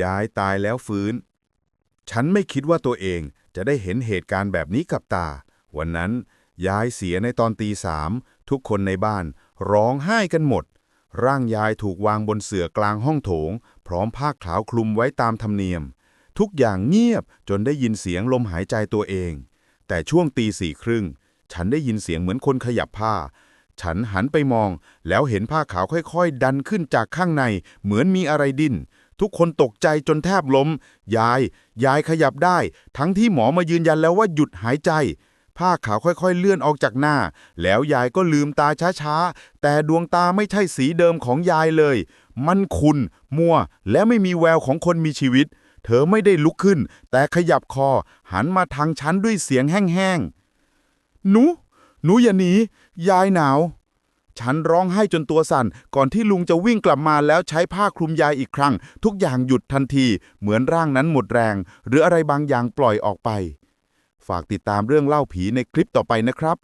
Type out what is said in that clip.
ยายตายแล้วฟื้น ฉันไม่คิดว่าตัวเองจะได้เห็นเหตุการณ์แบบนี้กับตา วันนั้นยายเสียในตอนตีสาม ทุกคนในบ้านร้องไห้กันหมด ร่างยายถูกวางบนเสื่อกลางห้องโถง พร้อมผ้าขาวคลุมไว้ตามธรรมเนียม ทุกอย่างเงียบจนได้ยินเสียงลมหายใจตัวเอง แต่ช่วงตีสี่ครึ่ง ฉันได้ยินเสียงเหมือนคนขยับผ้า ฉันหันไปมองแล้วเห็นผ้าขาวค่อยๆ ดันขึ้นจากข้างในเหมือนมีอะไรดิ้น ทุกคนตกใจจนแทบล้ม ยาย ยายขยับได้ ทั้งที่หมอมายืนยันแล้วว่าหยุดหายใจ ผ้าขาวค่อยๆเลื่อนออกจากหน้า แล้วยายก็ลืมตาช้าๆ แต่ดวงตาไม่ใช่สีเดิมของยายเลย มันขุนมัว และไม่มีแววของคนมีชีวิต เธอไม่ได้ลุกขึ้น แต่ขยับคอ หันมาทางฉันด้วยเสียงแห้งๆ หนู หนูอย่าหนี ยายหนาว ฉันร้องไห้จนตัวสั่น ก่อนที่ลุงจะวิ่งกลับมาแล้วใช้ผ้าคลุมยายอีกครั้ง ทุกอย่างหยุดทันที เหมือนร่างนั้นหมดแรง หรืออะไรบางอย่างปล่อยออกไป ฝากติดตามเรื่องเล่าผีในคลิปต่อไปนะครับ